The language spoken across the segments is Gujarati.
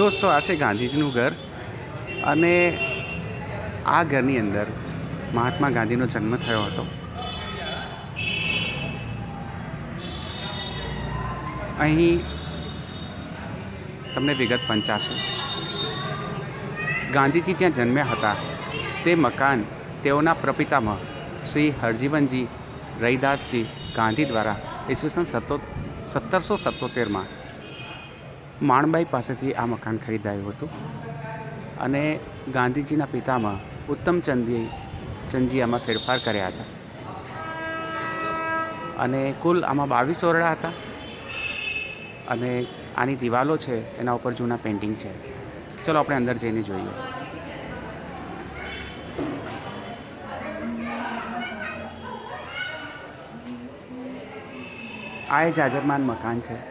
દોસ્તો આ છે ગાંધીજીનું ઘર. અને આ ઘરની અંદર મહાત્મા ગાંધીનો જન્મ થયો હતો. અહીં તમને વિગત પંચાશે. ગાંધીજી ત્યાં જન્મ્યા હતા, તે મકાન તેઓના પ્રપિતામહ શ્રી હરજીવનજી રૈદાસજી ગાંધી દ્વારા ઈસવીસન સત્તો, સત્તરસો સત્તોતેરમાં માણબાઈ પાસેથી આ મકાન ખરીદાયું હતું. અને ગાંધીજીના પિતામાં ઉત્તમચંદજી ચંદજી આમાં ફેરફાર કર્યા હતા. અને કુલ આમાં બાવીસ ઓરડા હતા. અને આની દિવાલો છે, એના ઉપર જૂના પેઇન્ટિંગ છે. ચલો આપણે અંદર જઈને જોઈએ. આ એ જાજરમાન મકાન છે.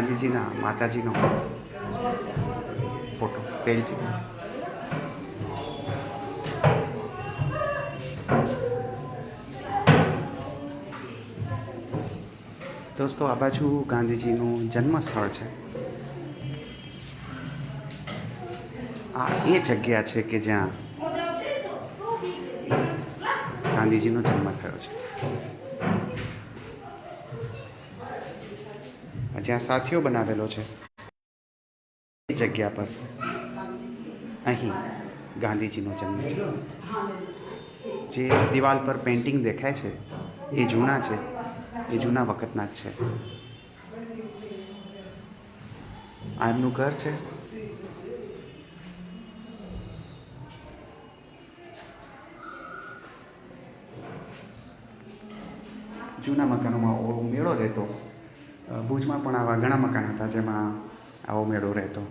ગાંધીજીના માતાજીનો ફોટો તેલ દોસ્તો, આ બાજુ ગાંધીજીનું જન્મ સ્થળ છે. આ એ જગ્યા છે કે જ્યાં ગાંધીજીનો જન્મ થયો છે. જ્યાં સાથીઓ બનાવેલો છે. એ જગ્યા પર અહીં ગાંધીજીનો જન્મ છે. જે દિવાલ પર પેઇન્ટિંગ દેખાય છે, એ જૂના છે, એ જૂના વખતના જ છે. આ એમનું ઘર છે. જૂના મકાનોમાં મેળો રહેતો ભુજમાં પણ આવા ઘણા મકાન હતા જેમાં આવો મેળો રહેતો.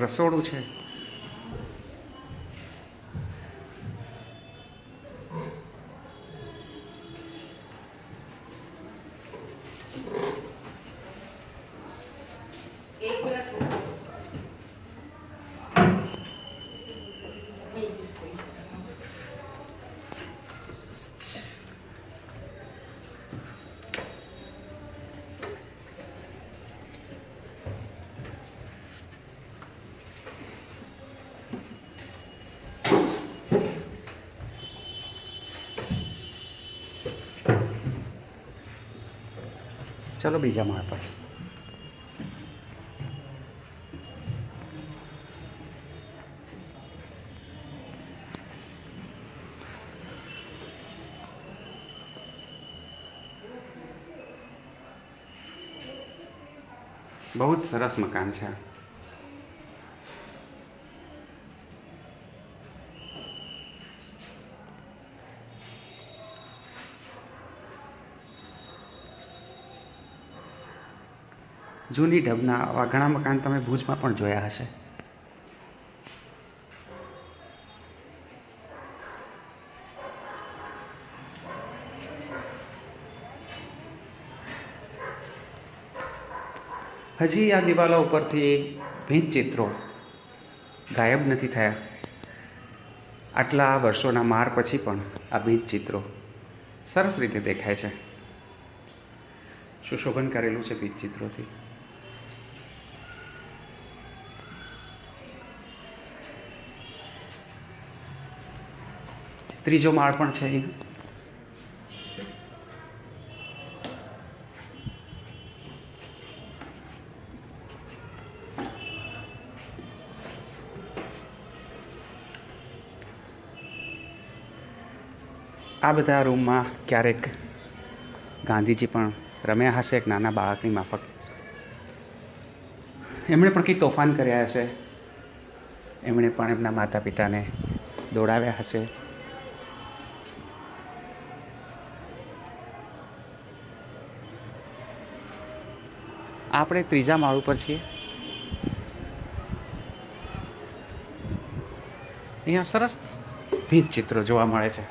રસોડું છે. ચલો બીજા માળ પર. બહુ જ સરસ મકાન છે. જૂની ઢબના આવા ઘણા મકાન તમે ભુજમાં પણ જોયા હશે. હજી આ દિવાલો ઉપરથી ભીંત ચિત્રો ગાયબ નથી થયા. આટલા વર્ષોના માર પછી પણ આ ભીંત ચિત્રો સરસ રીતે દેખાય છે. સુશોભન કરેલું છે ભીંત ચિત્રોથી. ત્રીજો માળ પણ છે અહીંયા આ બધા રૂમમાં ક્યારેક ગાંધીજી પણ રમ્યા હશે એક નાના બાળકની માફક. એમણે પણ કંઈ તોફાન કર્યા હશે. એમણે પણ એમના માતા પિતાને દોડાવ્યા હશે. આપણે ત્રીજા માળ ઉપર છીએ. અહીંયા સરસ ભીત ચિત્રો જોવા મળે છે.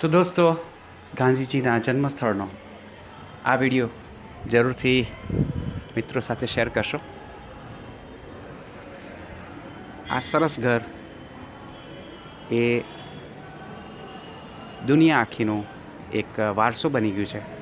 તો દોસ્તો, ગાંધીજીના જન્મસ્થળનો આ વીડિયો જરૂરથી મિત્રો સાથે શેર કરશો. આ સરસ ઘર એ દુનિયા આખીનો એક વારસો બની ગયું છે